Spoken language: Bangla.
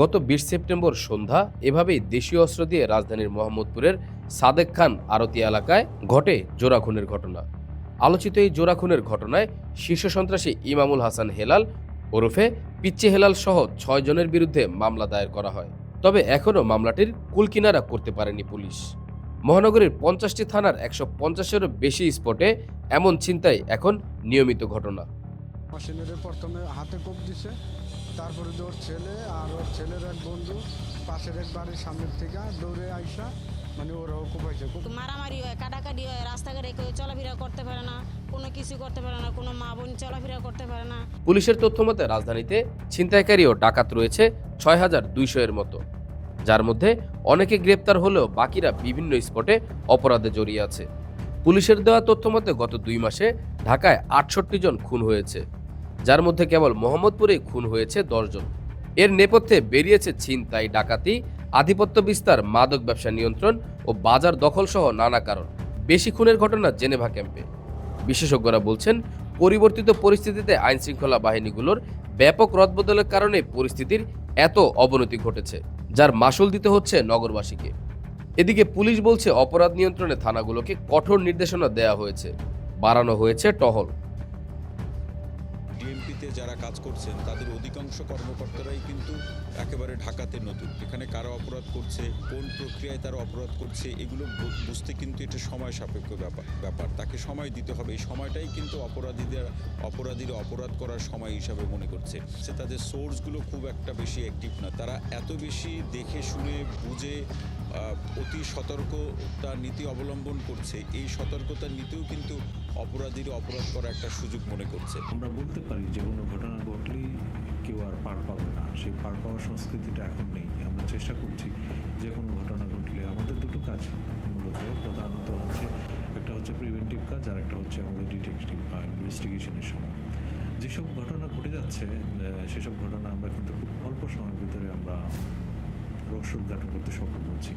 গত বিশ সেপ্টেম্বর সন্ধ্যা এভাবেই দেশীয় অস্ত্র দিয়ে রাজধানীর মোহাম্মদপুরের সাদেক খান আরতি এলাকায় ঘটে জোড়া খুনের ঘটনা। আলোচিত এই জোড়া খুনের ঘটনায় শীর্ষ সন্ত্রাসী ইমামুল হাসান হেলাল ওরফে পিচ্চি হেলাল সহ ছয় জনের বিরুদ্ধে মামলা দায়ের করা হয়। তবে এখনও মামলাটির কুলকিনারা করতে পারেনি পুলিশ। মহানগরীর পঞ্চাশটি থানার একশো পঞ্চাশেরও বেশি স্পটে এমন চিন্তাই এখন নিয়মিত ঘটনা। প্রথমে হাতে কোপ দিছে তারপরে ওর ছেলে আর ওর ছেলের এক বন্ধু পাশের এক বাড়ির সামনের থেকে দৌড়ে আইসা মানে ওরাও কোপাইছে কোপ মারামারি হয় কাটাকাটি হয় রাস্তাঘাটে কেউ চলাফেরা করতে পারে না কোনো কিছু করতে পারে না কোনো মা বোন চলাফেরা করতে পারে না। পুলিশের তথ্য মতে রাজধানীতে ছিনতাইকারী ও ডাকাত রয়েছে ছয় হাজার দুইশো এর মতো যার মধ্যে অনেকে গ্রেপ্তার হলেও বাকিরা বিভিন্ন স্পটে অপরাধে জড়িয়ে আছে। পুলিশের দেওয়া তথ্য মতে গত দুই মাসে ঢাকায় আটষট্টি জন খুন হয়েছে। যার মধ্যে কেবল মোহাম্মদপুরেই খুন হয়েছে দশজন এর নেপথ্যে বেরিয়েছে ছিনতাই ডাকাতি, আধিপত্য বিস্তার, মাদক ব্যবসা নিয়ন্ত্রণ ও বাজার দখল সহ নানা কারণ। বেশি খুনের ঘটনা জেনেভা ক্যাম্পে। বিশেষজ্ঞরা বলছেন, পরিবর্তিত পরিস্থিতিতে আইনশৃঙ্খলা বাহিনীগুলোর ব্যাপক রদবদলের কারণে পরিস্থিতির এত অবনতি ঘটেছে, যার মাসুল দিতে হচ্ছে নগরবাসীকে। এদিকে পুলিশ বলছে, অপরাধ নিয়ন্ত্রণে থানাগুলোকে কঠোর নির্দেশনা দেওয়া হয়েছে। বাড়ানো হয়েছে টহল। ডিএমপিতে যারা কাজ করছেন তাদের অধিকাংশ কর্মকর্তারাই কিন্তু একেবারে ঢাকাতে নতুন। এখানে কারা অপরাধ করছে, কোন প্রক্রিয়ায় তারা অপরাধ করছে, এগুলো বুঝতে কিন্তু এটা সময় সাপেক্ষ ব্যাপার ব্যাপার। তাকে সময় দিতে হবে। এই সময়টাই কিন্তু অপরাধীদের অপরাধীরা অপরাধ করার সময় হিসাবে মনে করছে। সে তাদের সোর্সগুলো খুব একটা বেশি অ্যাক্টিভ না। তারা এত বেশি দেখে, শুনে, বুঝে অতি সতর্কতার নীতি অবলম্বন করছে। এই সতর্কতার নীতিও কিন্তু অপরাধীরা অপরাধ করার একটা সুযোগ মনে করছে। আমরা বলতে পারি যে কোনো ঘটনা ঘটলেই পার পাবে না। সেই পার পাওয়ার সংস্কৃতিটা এখন নেই। আমরা চেষ্টা করছি যে কোনো ঘটনা ঘটলে। আমাদের দুটো কাজ মূলত। প্রধানত হচ্ছে একটা হচ্ছে প্রিভেন্টিভ কাজ আর একটা হচ্ছে আমাদের ডিটেকটিভ বা ইনভেস্টিগেশনের সময়। যেসব ঘটনা ঘটে যাচ্ছে সেসব ঘটনা আমরা কিন্তু খুব অল্প সময়ের ভিতরে আমরা রহস্য উদ্ঘাটন করতে সক্ষম হচ্ছি।